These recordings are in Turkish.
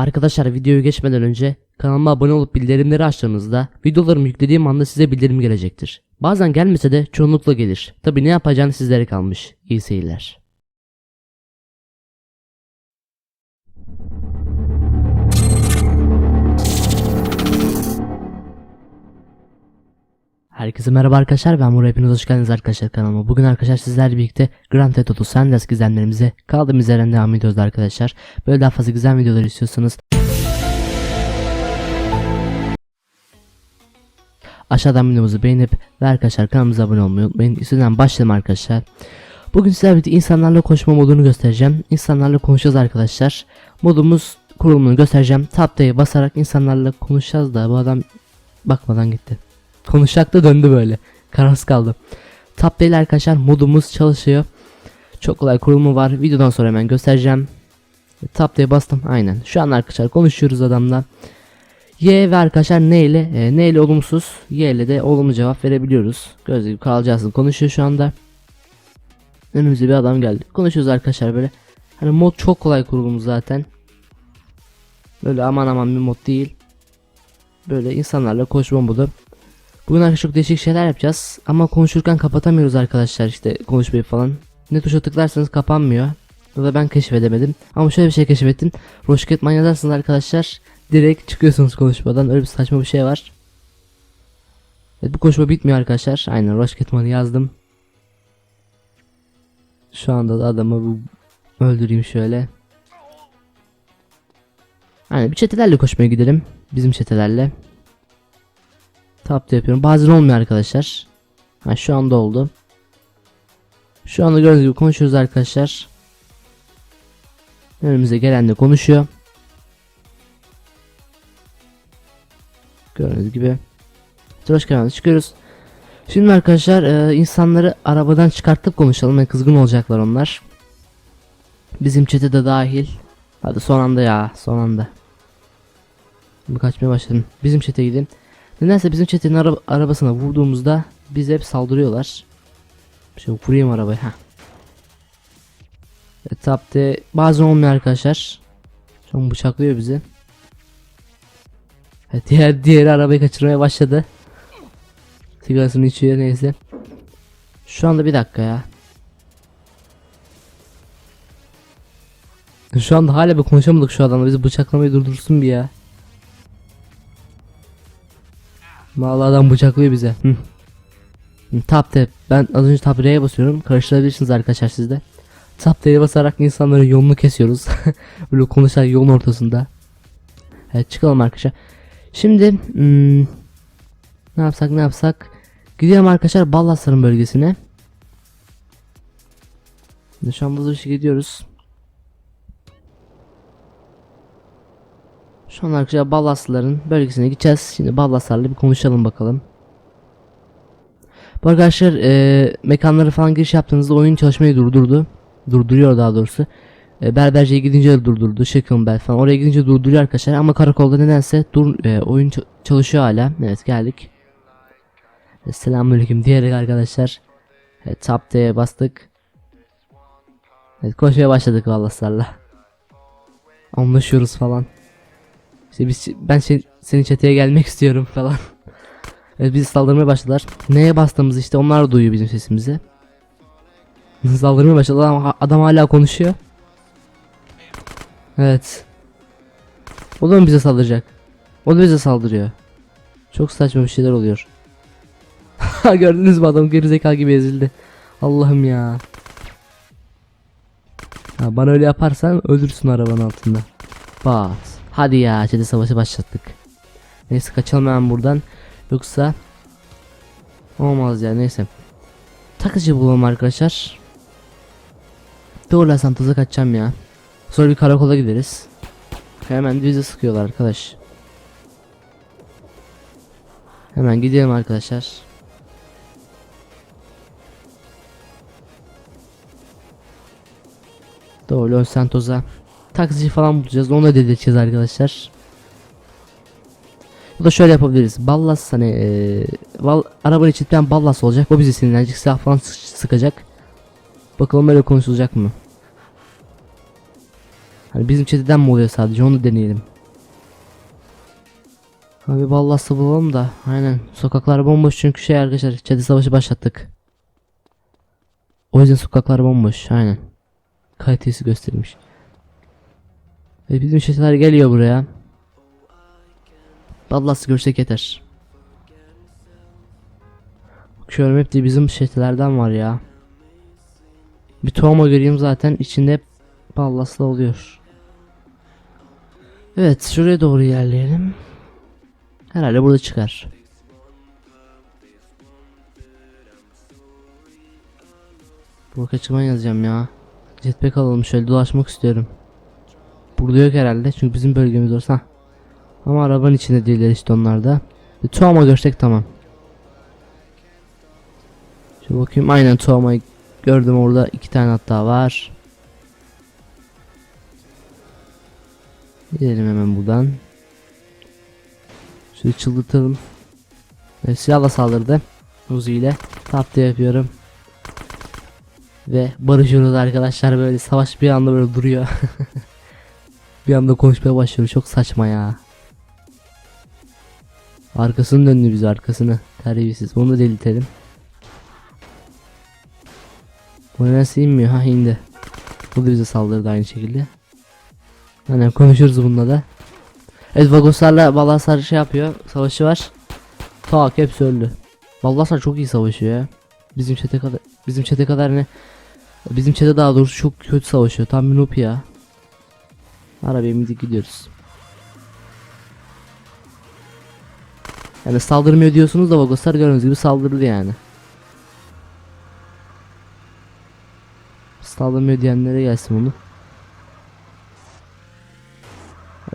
Arkadaşlar videoyu geçmeden önce kanalıma abone olup bildirimleri açtığınızda videolarımı yüklediğim anda size bildirim gelecektir. Bazen gelmese de çoğunlukla gelir. Tabi ne yapacağını sizlere kalmış. İyi seyirler. Herkese merhaba arkadaşlar ben Murat hepiniz hoş geldiniz arkadaşlar kanalıma. Bugün arkadaşlar sizlerle birlikte Grand Theft Auto San Andreas gizemlerimize kaldığımız yerden devam ediyoruz arkadaşlar. Böyle daha fazla gizem videoları istiyorsanız aşağıdan videomuzu beğenip ve arkadaşlar kanalımıza abone olmayı unutmayın. İstediğinden başlayalım arkadaşlar. Bugün sizlerle birlikte insanlarla konuşma modunu göstereceğim. İnsanlarla konuşacağız arkadaşlar. Modumuz kurulumunu göstereceğim. D'ye basarak insanlarla konuşacağız da bu adam bakmadan gitti. Konuşacak da döndü böyle. Kararsız kaldı. Tab D ile arkadaşlar modumuz çalışıyor. Çok kolay kurulumu var. Videodan sonra hemen göstereceğim. Tab D'ye bastım. Aynen. Şu an arkadaşlar konuşuyoruz adamla. Y ve arkadaşlar ne ile e, ne ile olumsuz Y ile de olumlu cevap verebiliyoruz. Gördüğünüz gibi kalacağız konuşuyor şu anda. Önümüze bir adam geldi. Konuşuyoruz arkadaşlar böyle. Hani mod çok kolay kurulumu zaten. Böyle aman aman bir mod değil. Böyle insanlarla konuşma modu. Bugün arkadaşlar çok değişik şeyler yapacağız. Ama konuşurken kapatamıyoruz arkadaşlar işte konuşmayı falan. Ne tuşa tıklarsanız kapanmıyor. Ya da ben keşfedemedim. Ama şöyle bir şey keşfettim. Rocketman yazarsanız arkadaşlar direkt çıkıyorsunuz konuşmadan. Öyle bir saçma bir şey var. Evet bu konuşma bitmiyor arkadaşlar. Aynen Rocketman'ı yazdım. Şu anda da adamı bu öldüreyim şöyle. Aynen bir çetelerle koşmaya gidelim. Bizim çetelerle. Tapta yapıyorum. Bazen olmuyor arkadaşlar. Ha şu anda oldu. Şu anda gördüğünüz gibi konuşuyoruz arkadaşlar. Önümüze gelen de konuşuyor. Gördüğünüz gibi. Tıraş kanalına çıkıyoruz. Şimdi arkadaşlar e, insanları arabadan çıkartıp konuşalım. ve kızgın olacaklar onlar. Bizim çete de dahil. Hadi son anda ya son anda. Bu kaçmaya başladım. Bizim çete gidin. Nedense bizim çetenin ara- arabasına vurduğumuzda bize hep saldırıyorlar. Şöyle vurayım arabayı. Heh. Etapte bazen olmuyor arkadaşlar. An bıçaklıyor bizi. Evet, diğer diğeri arabayı kaçırmaya başladı. Sigarasını içiyor neyse. Şu anda bir dakika ya. Şu anda hala bir konuşamadık şu adamla. Bizi bıçaklamayı durdursun bir ya. Vallahi adam bıçaklıyor bize. Hı. Tap tap. Ben az önce tab R'ye basıyorum. Karıştırabilirsiniz arkadaşlar sizde. Tap D'ye basarak insanların yolunu kesiyoruz. Böyle konuşarak yolun ortasında. Evet çıkalım arkadaşlar. Şimdi hmm, ne yapsak ne yapsak. Gidiyorum arkadaşlar Ballasların bölgesine. Şu an hızlı bir şey gidiyoruz. Şu an arkadaşlar Ballasların bölgesine gideceğiz. Şimdi Ballaslarla bir konuşalım bakalım. Bu arkadaşlar e, mekanları falan giriş yaptığınızda oyun çalışmayı durdurdu. Durduruyor daha doğrusu. E, Berberce'ye gidince de durdurdu. Şekilbel falan. Oraya gidince durduruyor arkadaşlar. Ama karakolda nedense dur, e, oyun çalışıyor hala. Evet geldik. E, Selamünaleyküm diyerek arkadaşlar. Evet, tap D'ye bastık. Evet koşmaya başladık Ballaslarla. Anlaşıyoruz falan. İşte biz ben şey, senin çeteye gelmek istiyorum falan. evet bizi saldırmaya başladılar. Neye bastığımız işte onlar duyuyor bizim sesimizi. saldırmaya başladılar ama adam hala konuşuyor. Evet. O da mı bize saldıracak? O da bize saldırıyor. Çok saçma bir şeyler oluyor. Gördünüz mü adam gerizekalı gibi ezildi. Allah'ım ya. Ha, bana öyle yaparsan ölürsün arabanın altında. Bat. Hadi ya çete savaşı başlattık. Neyse kaçalım hemen buradan. Yoksa olmaz ya neyse. Takıcı bulalım arkadaşlar. Doğru Santas'a kaçacağım ya. Sonra bir karakola gideriz. Hemen bizi sıkıyorlar arkadaş. Hemen gidelim arkadaşlar. Doğru Los Santos'a taksici falan bulacağız. Onu da dedirteceğiz arkadaşlar. Bu da şöyle yapabiliriz. Ballas hani e, val, arabanın içinden ballas olacak. O bizi sinirlenecek. Silah falan sı- sıkacak. Bakalım öyle konuşulacak mı? Hani bizim çeteden mi oluyor sadece onu deneyelim. Abi ballası bulalım da aynen sokaklar bomboş çünkü şey arkadaşlar çete savaşı başlattık. O yüzden sokaklar bomboş aynen. Kalitesi göstermiş. Ve bizim çeteler geliyor buraya. Ballası görsek yeter. Bakıyorum hep de bizim çetelerden var ya. Bir tohuma göreyim zaten içinde hep ballasla oluyor. Evet şuraya doğru ilerleyelim. Herhalde burada çıkar. Burka çıkman yazacağım ya. Jetpack alalım şöyle dolaşmak istiyorum. Burada yok herhalde çünkü bizim bölgemiz orası. Ama arabanın içinde değiller işte onlar da. Bir Tuama görsek tamam. Şöyle bakayım aynen Tuama'yı gördüm orada iki tane hatta var. Gidelim hemen buradan. Şöyle çıldırtalım. Evet, silahla saldırdı. Uzi ile. Tapta yapıyorum. Ve barışıyoruz arkadaşlar böyle savaş bir anda böyle duruyor. bir anda konuşmaya başlıyor. Çok saçma ya. Arkasını döndü bize arkasını. Terbiyesiz. Onu da delirtelim. Bu nedense inmiyor. Ha indi. Bu da bize saldırdı aynı şekilde. Hani konuşuruz bununla da. Evet Vagoslarla Ballasar şey yapıyor. Savaşı var. Tak hepsi öldü. Ballasar çok iyi savaşıyor ya. Bizim çete kadar bizim çete kadar ne? Bizim çete daha doğrusu çok kötü savaşıyor. Tam bir noob ya. Arabaya bindik gidiyoruz. Yani saldırmıyor diyorsunuz da Vagoslar gördüğünüz gibi saldırdı yani. Saldırmıyor diyenlere gelsin bunu.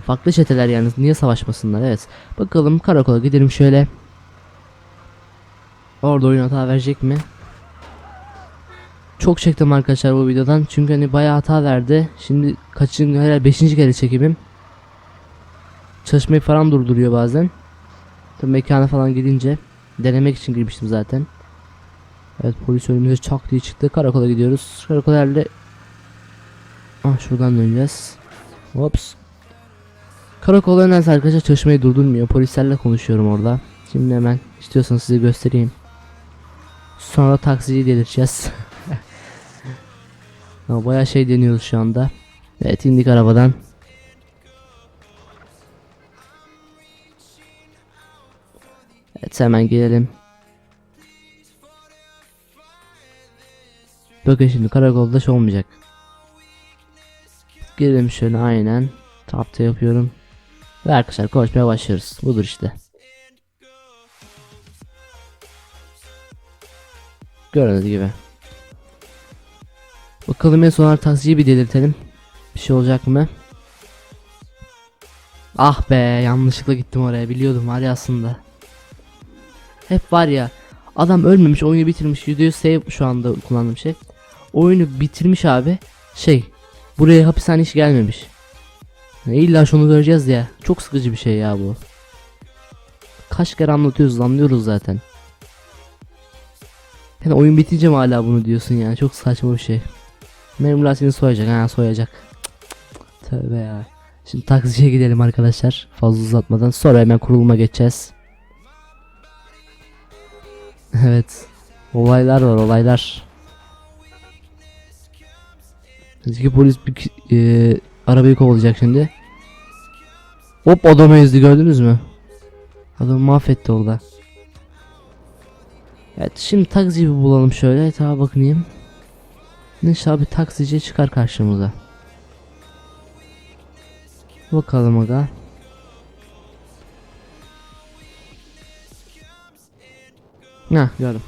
Farklı çeteler yani niye savaşmasınlar evet. Bakalım karakola gidelim şöyle. Orada oyun hata verecek mi? Çok çektim arkadaşlar bu videodan çünkü hani bayağı hata verdi. Şimdi kaçın herhalde 5. kere çekimim. Çalışmayı falan durduruyor bazen. Tabii mekana falan gidince denemek için girmiştim zaten. Evet polis önümüze çak diye çıktı. Karakola gidiyoruz. Karakola herhalde Ah şuradan döneceğiz. Hops. Karakola önerse arkadaşlar çalışmayı durdurmuyor. Polislerle konuşuyorum orada. Şimdi hemen istiyorsanız size göstereyim. Sonra taksiyi delireceğiz. Ama bayağı şey deniyoruz şu anda. Evet indik arabadan. Evet hemen gelelim. Bakın şimdi karakolda şey olmayacak. Gelelim şöyle aynen. Tapta yapıyorum. Ve arkadaşlar konuşmaya başlıyoruz. Budur işte. Gördüğünüz gibi. Bakalım en son taksiyi bir delirtelim. Bir şey olacak mı? Ah be yanlışlıkla gittim oraya biliyordum var ya aslında. Hep var ya adam ölmemiş oyunu bitirmiş %100 save şu anda kullandığım şey. Oyunu bitirmiş abi şey buraya hapishane iş gelmemiş. Ya İlla şunu göreceğiz ya. Çok sıkıcı bir şey ya bu. Kaç kere anlatıyoruz anlıyoruz zaten. Yani oyun bitince mi hala bunu diyorsun ya çok saçma bir şey. Memurlar seni soyacak ha soyacak. Tövbe ya. Şimdi taksiciye gidelim arkadaşlar fazla uzatmadan sonra hemen kuruluma geçeceğiz. evet. Olaylar var olaylar. Eski polis bir e, arabayı kovalayacak şimdi. Hop adamı ezdi gördünüz mü? Adamı mahvetti orada. Evet şimdi taksiyi bulalım şöyle etrafa bakayım. İnşallah bir taksici çıkar karşımıza. Bakalım aga. Ha gördüm.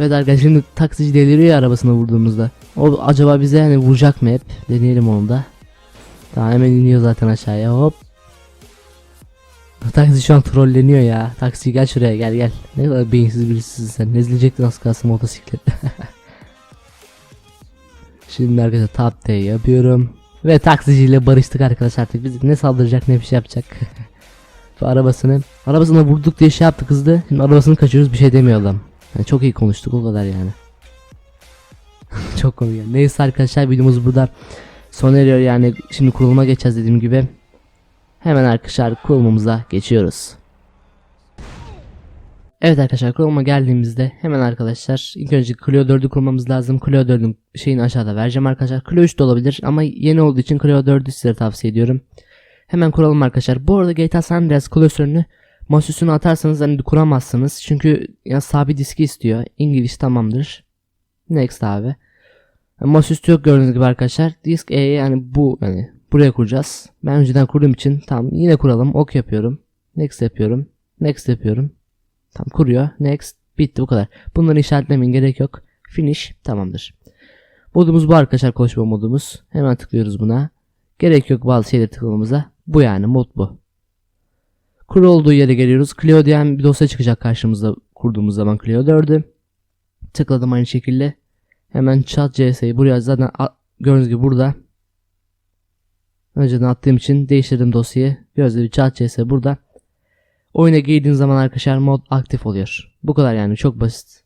Evet arkadaşlar şimdi taksici deliriyor ya arabasına vurduğumuzda. O acaba bize hani vuracak mı hep? Deneyelim onu da. Daha hemen iniyor zaten aşağıya hop. Taksi şu an trolleniyor ya. Taksi gel şuraya gel gel. Ne kadar beyinsiz birisisin sen. Nezilecektin az kalsın motosiklet. Şimdi arkadaşlar tap T yapıyorum. Ve taksiciyle barıştık arkadaşlar artık. Biz ne saldıracak ne bir şey yapacak. Arabasını arabasına vurduk diye şey yaptı kızdı. Şimdi arabasını kaçırıyoruz bir şey demiyor adam. Yani çok iyi konuştuk o kadar yani. çok komik. Yani. Neyse arkadaşlar videomuz burada sona eriyor yani şimdi kuruluma geçeceğiz dediğim gibi. Hemen arkadaşlar kurulumumuza geçiyoruz. Evet arkadaşlar kuruluma geldiğimizde hemen arkadaşlar ilk önce Clio 4'ü kurmamız lazım. Clio 4'ün şeyini aşağıda vereceğim arkadaşlar. Clio 3 de olabilir ama yeni olduğu için Clio 4'ü size tavsiye ediyorum. Hemen kuralım arkadaşlar. Bu arada GTA San Andreas klasörünü masaüstüne atarsanız hani kuramazsınız. Çünkü ya sabit diski istiyor. İngiliz tamamdır. Next abi. Masaüstü yok gördüğünüz gibi arkadaşlar. Disk E yani bu yani buraya kuracağız. Ben önceden kurduğum için tamam yine kuralım. Ok yapıyorum. Next yapıyorum. Next yapıyorum. Tam kuruyor. Next. Bitti bu kadar. Bunları işaretlemeyin gerek yok. Finish. Tamamdır. Modumuz bu arkadaşlar koşma modumuz. Hemen tıklıyoruz buna. Gerek yok bazı şeyleri tıklamamıza. Bu yani mod bu. Kuru olduğu yere geliyoruz. Clio diyen bir dosya çıkacak karşımıza kurduğumuz zaman Clio 4'ü. Tıkladım aynı şekilde. Hemen chat CS'yi buraya zaten gördüğünüz gibi burada. Önceden attığım için değiştirdim dosyayı. Gördüğünüz gibi chat CS burada. Oyuna girdiğin zaman arkadaşlar mod aktif oluyor. Bu kadar yani çok basit.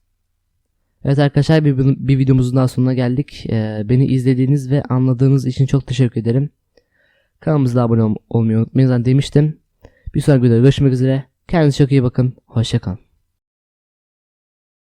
Evet arkadaşlar bir, bir videomuzun daha sonuna geldik. Ee, beni izlediğiniz ve anladığınız için çok teşekkür ederim. Kanalımıza abone ol- olmayı unutmayın zaten demiştim. Bir sonraki videoda görüşmek üzere. Kendinize çok iyi bakın. Hoşçakalın.